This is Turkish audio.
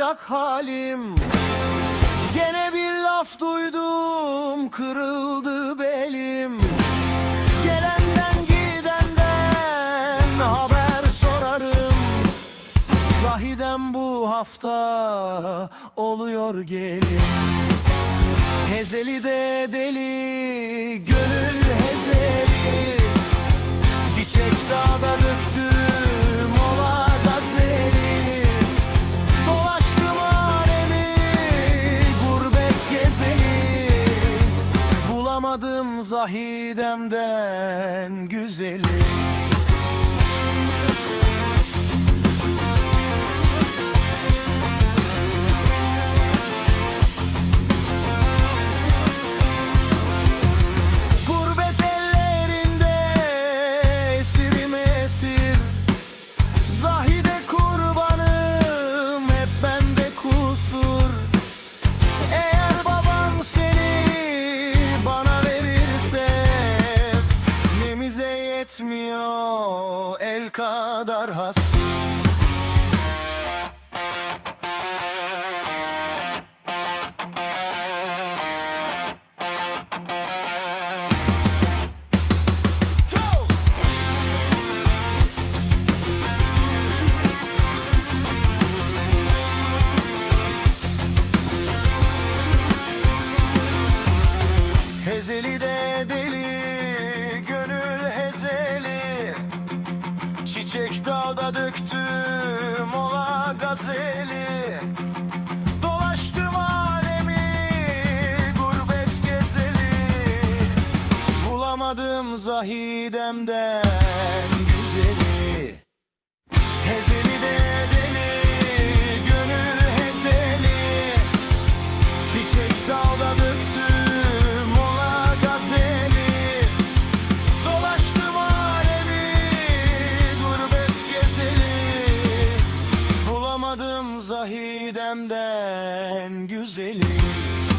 bak halim. Gene bir laf duydum kırıldı belim. Gelenden gidenden haber sorarım. Zahidem bu hafta oluyor gelin. Hezeli de deli, gönül hezeli Bulamadım Zahidem'den güzeli yetmiyor el kadar has. Hezeli Dalda döktüm ola gazeli. Dolaştım alemi, gurbet gezeli. Bulamadım Zahidem'den şahidemden güzelim.